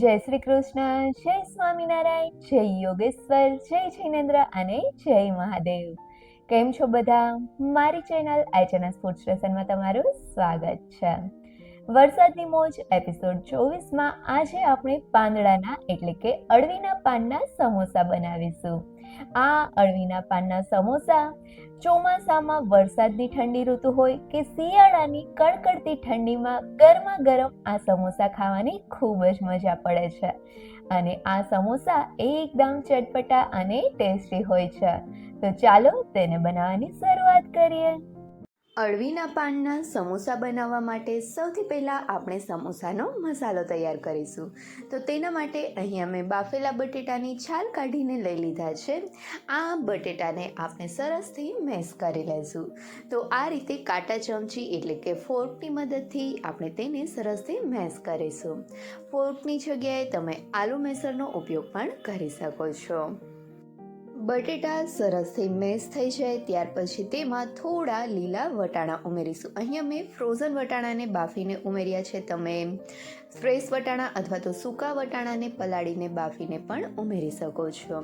જય શ્રી કૃષ્ણ, જય સ્વામિનારાયણ, જય યોગેશ્વર, જય જૈનેન્દ્ર અને જય મહાદેવ. કેમ છો બધા? મારી ચેનલ આઈચેના સ્પોર્ટ સ્ટેશનમાં તમારું સ્વાગત છે. વરસાદની મોજ એપિસોડ ચોવીસમાં આજે આપણે પાંદડાના એટલે કે અળવીના પાનના સમોસા બનાવીશું. આ અળવીના પાનના સમોસા, ચોમાસામાં વરસાદની ઠંડી ઋતુ હોય કે શિયાળાની કડકડતી ઠંડીમાં ગરમા ગરમ આ સમોસા ખાવાની ખૂબ જ મજા પડે છે. અને આ સમોસા એકદમ ચટપટા અને ટેસ્ટી હોય છે. તો ચાલો તેને બનાવવાની શરૂઆત કરીએ. અળવીના પાનના સમોસા બનાવવા માટે સૌથી પહેલાં આપણે સમોસાનો મસાલો તૈયાર કરીશું. તો તેના માટે અહીંયા મેં બાફેલા બટેટાની છાલ કાઢીને લઈ લીધા છે. આ બટેટાને આપણે સરસથી મેસ કરી લઈશું તો આ રીતે કાંટા ચમચી એટલે કે ફોર્કની મદદથી આપણે તેને સરસથી મેસ કરીશું. ફોર્કની જગ્યાએ તમે આલુ મેસરનો ઉપયોગ પણ કરી શકો છો. બટેટા સરસથી મેશ થઈ જાય, ત્યાર પછી તેમાં થોડા લીલા વટાણા ઉમેરીશું. અહીંયા મેં ફ્રોઝન વટાણાને બાફીને ઉમેર્યા છે. તમે ફ્રેશ વટાણા અથવા તો સૂકા વટાણાને પલાળીને બાફીને પણ ઉમેરી શકો છો.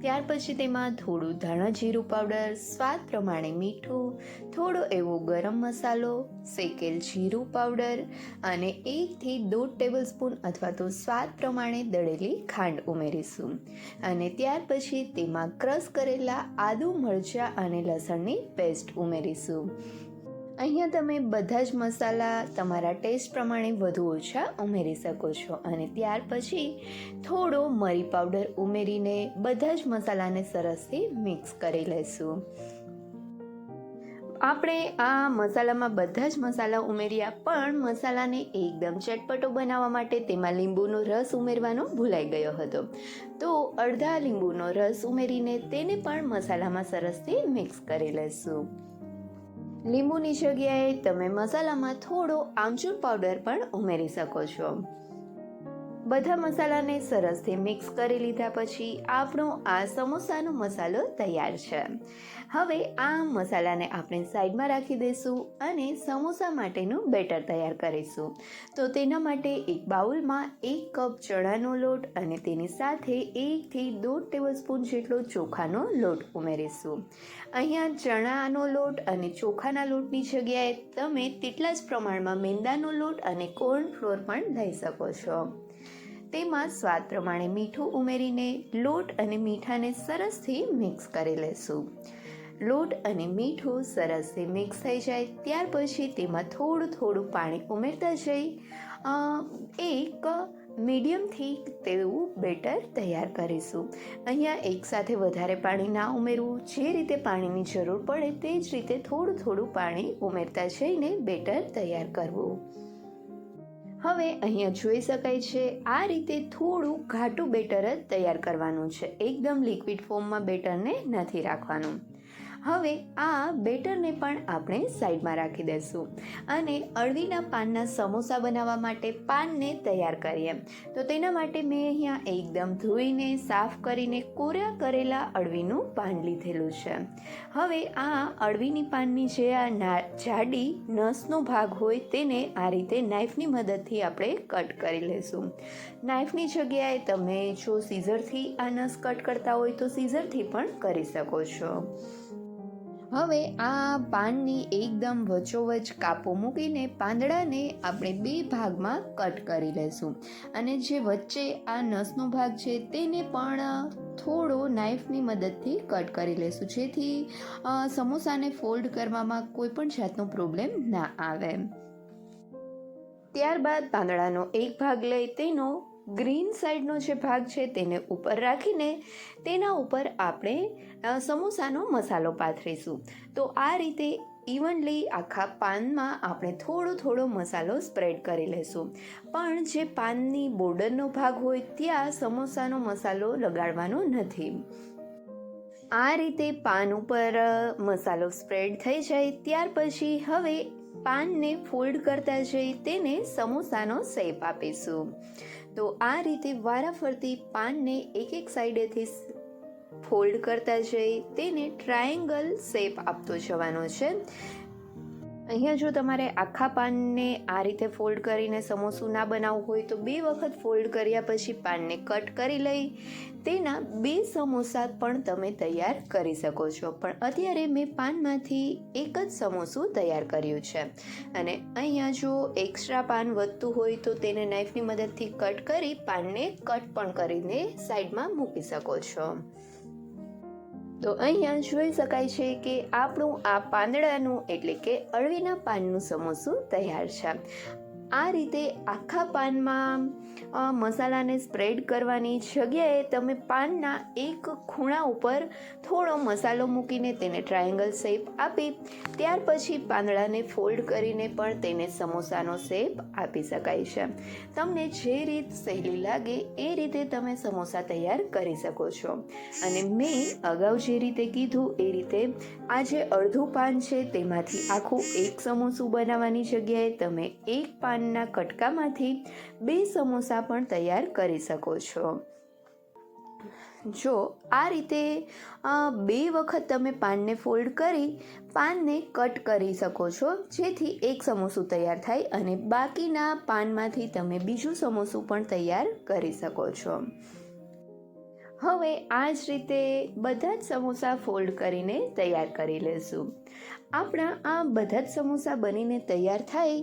ત્યાર પછી તેમાં થોડું ધાણા જીરું પાવડર સ્વાદ પ્રમાણે મીઠું, થોડો એવો ગરમ મસાલો, શેકેલ જીરું પાવડર અને એકથી દોઢ ટેબલ સ્પૂન અથવા તો સ્વાદ પ્રમાણે દળેલી ખાંડ ઉમેરીશું. અને ત્યાર પછી તેમાં ક્રશ કરેલા આદુ મરચાં અને લસણની પેસ્ટ ઉમેરીશું. અહીંયા તમે બધા જ મસાલા તમારા ટેસ્ટ પ્રમાણે વધુ ઓછા ઉમેરી શકો છો અને ત્યાર પછી થોડો મરી પાવડર ઉમેરીને બધા જ મસાલાને સરસથી મિક્સ કરી લઈશું આપણે આ મસાલામાં બધા જ મસાલા ઉમેર્યા, પણ મસાલાને એકદમ ચટપટો બનાવવા માટે તેમાં લીંબુનો રસ ઉમેરવાનો ભૂલાઈ ગયો હતો. તો અડધા લીંબુનો રસ ઉમેરીને તેને પણ મસાલામાં સરસથી મિક્સ કરી લઈશું લીંબુની જગ્યાએ તમે મસાલામાં થોડો આમચૂર પાવડર પણ ઉમેરી શકો છો. બધા મસાલાને સરસથી મિક્સ કરી લીધા પછી આપણો આ સમોસાનો મસાલો તૈયાર છે. હવે આ મસાલાને આપણે સાઈડમાં રાખી દઈશું અને સમોસા માટેનું બેટર તૈયાર કરીશું. તો તેના માટે એક બાઉલમાં એક કપ ચણાનો લોટ અને તેની સાથે એકથી દોઢ ટેબલ સ્પૂન જેટલો ચોખાનો લોટ ઉમેરીશું. અહીંયા ચણાનો લોટ અને ચોખાના લોટની જગ્યાએ તમે તેટલા જ પ્રમાણમાં મેંદાનો લોટ અને કોર્ન ફ્લોર પણ લઈ શકો છો. તેમાં સ્વાદ પ્રમાણે મીઠું ઉમેરીને લોટ અને મીઠાને સરસથી મિક્સ કરી લેશું. લોટ અને મીઠું સરસથી મિક્સ થઈ જાય, ત્યાર પછી તેમાં થોડું થોડું પાણી ઉમેરતા જઈ એક મીડિયમથી તેવું બેટર તૈયાર કરીશું. અહીંયા એકસાથે વધારે પાણી ના ઉમેરવું. જે રીતે પાણીની જરૂર પડે તે જ રીતે થોડું થોડું પાણી ઉમેરતા જઈને બેટર તૈયાર કરવું. હવે અહીંયા જોઈ શકાય છે, આ રીતે થોડું ઘાટું બેટર જ તૈયાર કરવાનું છે. એકદમ લિક્વિડ ફોર્મમાં બેટરને નથી રાખવાનું. હવે આ બેટરને પણ આપણે સાઈડમાં રાખી દઈશું. અને અળવીના પાનના સમોસા બનાવવા માટે પાનને તૈયાર કરીએ. તો તેના માટે મેં અહીંયા એકદમ ધોઈને, સાફ કરીને કોરા કરેલા અળવીનું પાન લીધેલું છે. હવે આ અળવીની પાનની જે આ જાડી, નસનો ભાગ હોય તેને આ રીતે નાઈફની મદદથી આપણે કટ કરી લઈશું નાઈફની જગ્યાએ તમે જો સીઝરથી આ નસ કટ કરતા હોય તો સીઝરથી પણ કરી શકો છો. હવે આ પાનની એકદમ વચ્ચોવચ કાપો મૂકીને પાંદડાને આપણે બે ભાગમાં કટ કરી લઈશું અને જે વચ્ચે આ નસનો ભાગ છે તેને પણ થોડો નાઈફની મદદથી કટ કરી લઈશું જેથી સમોસાને ફોલ્ડ કરવામાં કોઈ પણ જાતનો પ્રોબ્લેમ ના આવે. ત્યારબાદ પાંદડાનો એક ભાગ લઈ તેનો ગ્રીન સાઈડનો જે ભાગ છે તેને ઉપર રાખીને તેના ઉપર આપણે સમોસાનો મસાલો પાથરીશું. તો આ રીતે ઇવનલી આખા પાનમાં આપણે થોડો થોડો મસાલો સ્પ્રેડ કરી લઈશું પણ જે પાનની બોર્ડરનો ભાગ હોય ત્યાં સમોસાનો મસાલો લગાડવાનો નથી. આ રીતે પાન ઉપર મસાલો સ્પ્રેડ થઈ જાય ત્યાર પછી હવે પાનને ફોલ્ડ કરતા જઈ તેને સમોસાનો શેપ આપીશું. તો આ રીતે વારાફરતી પાનને એક એક સાઈડેથી ફોલ્ડ કરતા જઈ તેને ટ્રાયેંગલ શેપ આપતો જવાનો છે. અહીંયા જો તમારે આખા પાનને આ રીતે ફોલ્ડ કરીને સમોસું ના બનાવવું હોય તો બે વખત ફોલ્ડ કર્યા પછી પાનને કટ કરી લઈ તેના બે સમોસા પણ તમે તૈયાર કરી શકો છો. પણ અત્યારે મેં પાનમાંથી એક જ સમોસું તૈયાર કર્યું છે. અને અહીંયા જો એક્સ્ટ્રા પાન વધતું હોય તો તેને નાઈફની મદદથી કટ કરી પાનને કટ પણ કરીને સાઈડમાં મૂકી શકો છો. તો અહીંયા જોઈ શકાય છે કે આપણું આ પાંદડાનું એટલે કે અળવીના પાનનું સમોસું તૈયાર છે. આ રીતે આખા પાનમાં મસાલાને સ્પ્રેડ કરવાની જગ્યાએ તમે પાનના એક ખૂણા ઉપર થોડો મસાલો મૂકીને તેને ટ્રાયેંગલ શેપ આપી, ત્યાર પછી પાંદડાને ફોલ્ડ કરીને પણ તેને સમોસાનો શેપ આપી શકાય છે. તમને જે રીત સહેલી લાગે એ રીતે તમે સમોસા તૈયાર કરી શકો છો. અને મેં અગાઉ જે રીતે કીધું એ રીતે આ જે અડધું પાન છે, તેમાંથી આખું એક સમોસું બનાવવાની જગ્યાએ તમે એક પાનના કટકામાંથી બે સમોસા પણ તૈયાર કરી શકો છો. જો આ રીતે બે વખત તમે પાનને ફોલ્ડ કરી પાનને કટ કરી શકો છો, જેથી એક સમોસું તૈયાર થાય અને બાકીના પાનમાંથી તમે બીજું સમોસું પણ તૈયાર કરી શકો છો. હવે આ જ રીતે બધા જ સમોસા ફોલ્ડ કરીને તૈયાર કરી લેશું. આપણા આ બધા જ સમોસા બનીને તૈયાર થાય,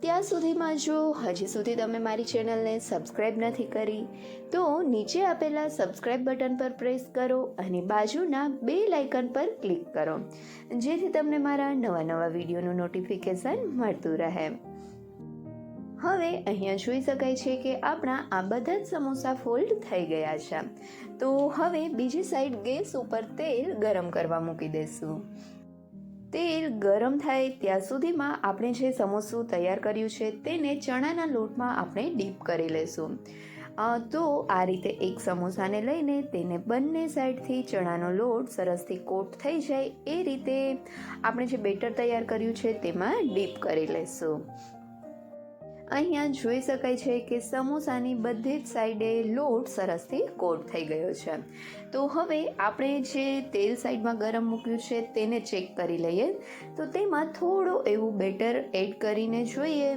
ત્યાં સુધીમાં જો હજી સુધી તમે મારી ચેનલને સબસ્ક્રાઈબ નથી કરી, તો નીચે આપેલા સબસ્ક્રાઈબ બટન પર પ્રેસ કરો અને બાજુના બે લાઇકન પર ક્લિક કરો, જેથી તમને મારા નવા નવા વિડીયોનું નોટિફિકેશન મળતું રહે. હવે અહીંયા જોઈ શકાય છે કે આપણા આ બધા જ સમોસા ફોલ્ડ થઈ ગયા છે. તો હવે બીજી સાઈડ ગેસ ઉપર તેલ ગરમ કરવા મૂકી દઈશું. તેલ ગરમ થાય ત્યાં સુધીમાં આપણે જે સમોસું તૈયાર કર્યું છે તેને ચણાના લોટમાં આપણે ડીપ કરી લઈશું તો આ રીતે એક સમોસાને લઈને તેને બંને સાઈડથી ચણાનો લોટ સરસથી કોટ થઈ જાય એ રીતે આપણે જે બેટર તૈયાર કર્યું છે તેમાં ડીપ કરી લઈશું અહીંયા જોઈ શકાય છે કે સમોસાની બધી જ સાઈડે લોટ સરસથી કોટ થઈ ગયો છે. તો હવે આપણે જે તેલ સાઈડમાં ગરમ મૂક્યું છે તેને ચેક કરી લઈએ. તો તેમાં થોડું એવું બેટર એડ કરીને જોઈએ.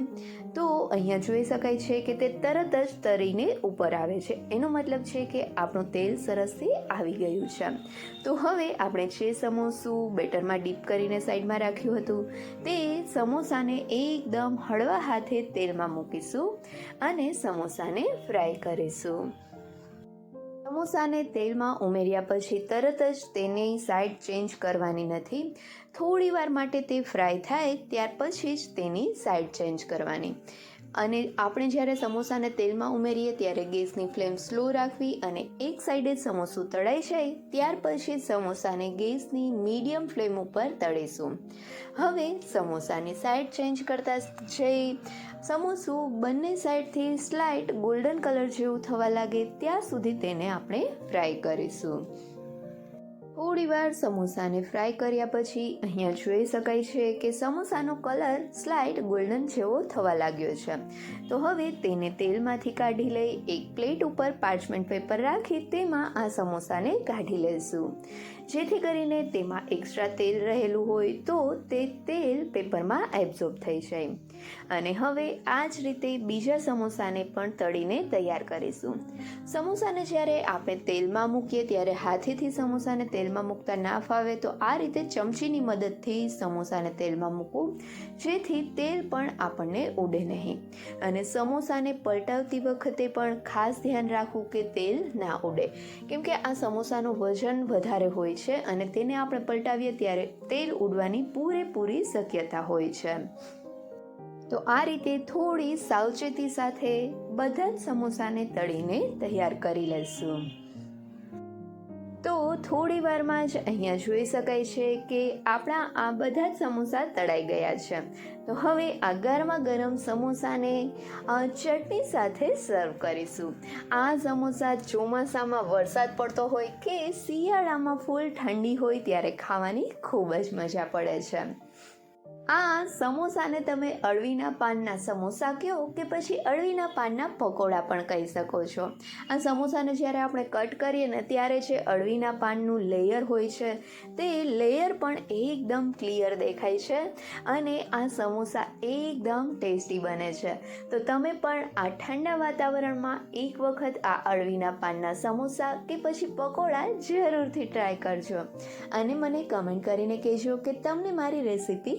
તો અહીંયા જોઈ શકાય છે કે તે તરત જ તરીને ઉપર આવે છે. એનો મતલબ છે કે આપણું તેલ સરસથી આવી ગયું છે. તો હવે આપણે જે સમોસું બેટરમાં ડીપ કરીને સાઈડમાં રાખ્યું હતું તે સમોસાને એકદમ હળવા હાથે તેલમાં મૂકીશું અને સમોસાને ફ્રાય કરીશું. સમોસાને તેલમાં ઉમેર્યા પછી તરત જ તેની સાઈડ ચેન્જ કરવાની નથી. થોડી વાર માટે તે ફ્રાય થાય ત્યાર પછી જ તેની સાઈડ ચેન્જ કરવાની. અને આપણે જ્યારે સમોસાને તેલમાં ઉમેરીએ ત્યારે ગેસની ફ્લેમ સ્લો રાખવી અને એક સાઈડે સમોસું તળાઈ જાય ત્યાર પછી સમોસાને ગેસની મીડિયમ ફ્લેમ ઉપર તળીશું. હવે સમોસાની સાઈડ ચેન્જ કરતા જઈ સમોસું બંને સાઈડથી સ્લાઇટ ગોલ્ડન કલર જેવું થવા લાગે ત્યાં સુધી તેને આપણે ફ્રાય કરીશું. થોડી વાર સમોસાને ફ્રાય કર્યા પછી અહીંયા જોઈ શકાય છે કે સમોસાનો કલર સ્લાઇટ ગોલ્ડન જેવો થવા લાગ્યો છે. તો હવે તેને તેલમાંથી કાઢી લઈ એક પ્લેટ ઉપર પાર્ચમેન્ટ પેપર રાખી તેમાં આ સમોસાને કાઢી લઈશું. જેથી કરીને તેમાં એક્સ્ટ્રા તેલ રહેલું હોય તો તે તેલ પેપરમાં એબ્ઝોર્બ થઈ જાય. અને હવે આ જ રીતે બીજા સમોસાને પણ તળીને તૈયાર કરીશું. સમોસાને જ્યારે આપણે તેલમાં મૂકીએ ત્યારે હાથેથી સમોસાને તેલમાં મૂકતા ના ફાવે તો આ રીતે ચમચીની મદદથી સમોસાને તેલમાં મૂકવું, જેથી તેલ પણ આપણને ઉડે નહીં. અને સમોસાને પલટાવતી વખતે પણ ખાસ ધ્યાન રાખવું કે તેલ ના ઉડે. કેમ કે આ સમોસાનું વજન વધારે હોય છે અને તેને આપણે પલટાવીએ ત્યારે તેલ ઉડવાની પૂરેપૂરી શક્યતા હોય છે. તો આ રીતે થોડી સાવચેતી સાથે બધા જ સમોસાને તળીને તૈયાર કરી લઈશું તો થોડી વારમાં જ અહીંયા જોઈ શકાય છે કે આપણા આ બધા જ સમોસા તળાઈ ગયા છે. તો હવે આ ગરમા ગરમ સમોસાને ચટણી સાથે સર્વ કરીશું. આ સમોસા ચોમાસામાં વરસાદ પડતો હોય કે શિયાળામાં ફૂલ ઠંડી હોય ત્યારે ખાવાની ખૂબ જ મજા પડે છે. આ સમોસાને તમે અળવીના પાનના સમોસા કહો કે પછી અળવીના પાનના પકોડા પણ કહી શકો છો. આ સમોસાને જ્યારે આપણે કટ કરીએ ને ત્યારે જે અળવીના પાનનું લેયર હોય છે, તે લેયર પણ એકદમ ક્લિયર દેખાય છે અને આ સમોસા એકદમ ટેસ્ટી બને છે. તો તમે પણ આ ઠંડા વાતાવરણમાં એક વખત આ અળવીના પાનના સમોસા કે પછી પકોડા જરૂરથી ટ્રાય કરજો. અને મને કમેન્ટ કરીને કહેજો કે તમને મારી રેસીપી